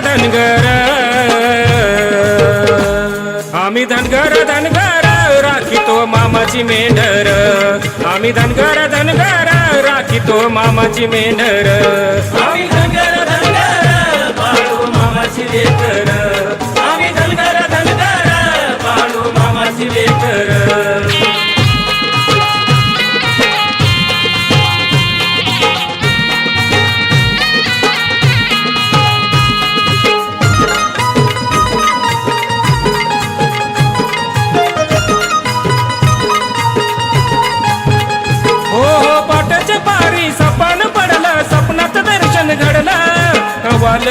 धनगर। आम्ही धनगर धनगर राखितो मामाची मेंढर. आम्ही धनगर धनगर राखितो मामाची मेंढर.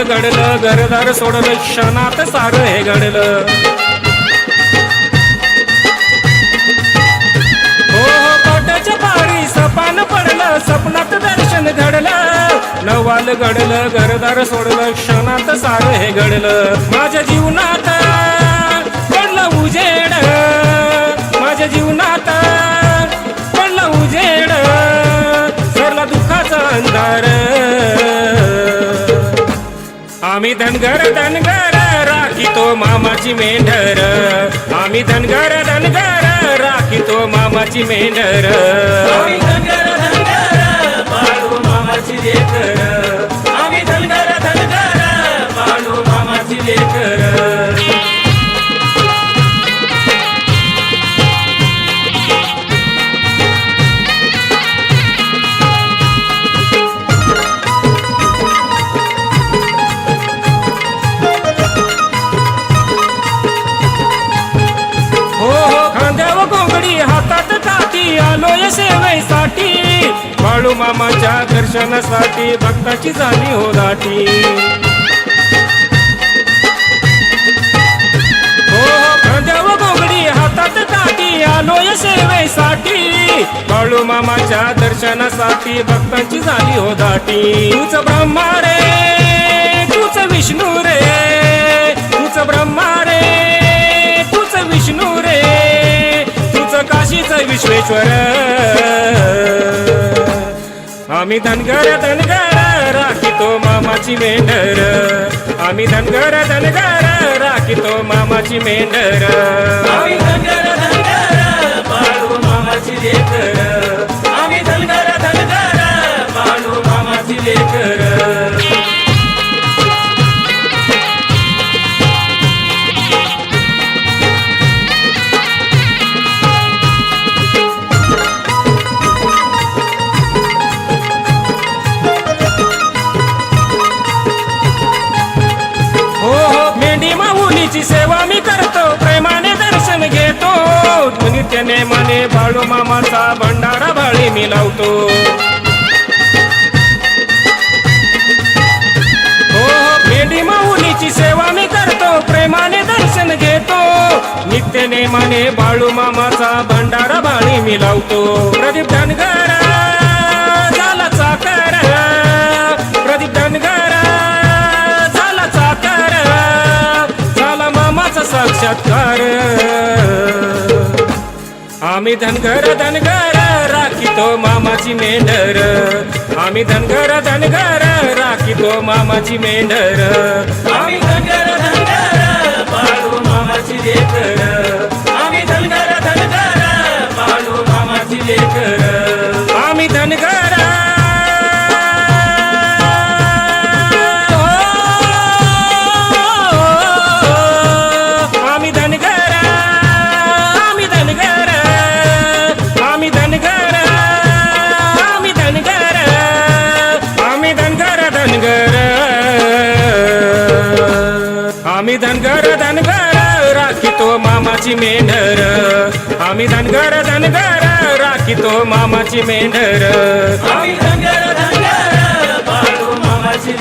घडलं घरदार सोडलं क्षणात सार हे घडलं. हो हो पारी सपान पडलं सपनात दर्शन घडलं. नवाल घडलं घरदार सोडलं क्षणात सार हे घडलं. माझ्या जीवनात आम्ही धनगर धनगर राखीतो मामाची मेंढर. आम्ही धनगर धनगर राखीतो मामाची मेंढर. आम्ही धनगर आलोय सेवेसाठी. बाळू मामाच्या दर्शनासाठी भक्ताची झाली हो दाटी. हो हो खांद्यावर हातात काठी आलोय सेवेसाठी. बाळू मामाच्या दर्शनासाठी भक्तांची झाली हो दाटी. तुझ ब्रह्मा रे विश्वेश्वर आम्ही धनगर धनगर राखितो मामाची मेंढर. आम्ही धनगर धनगर राखितो मामाची मेंढर. मने मने बाळू मामाचा भंडारा भाळी मी लावतो. हो हो माऊलीची सेवा मी करतो प्रेमाने दर्शन घेतो. नित्य नेमाने बाळू मामाचा भंडारा भाळी मी लावतो. प्रदीप धनगर झाला चाकर. प्रदीप धनगर झाला चाकर. झाला मामाचा साक्षात्कार. आम्ही धनगर धनगर राखितो मामाची मेंढर. आम्ही धनगर धनगर राखितो मामाची मेंढर. आम्ही आम्ही धनगर धनगर राखितो मामाची मेंढर. आम्ही धनगर धनगर राखितो मामाची मेंढर. आम्ही धनगर धनगर मामाची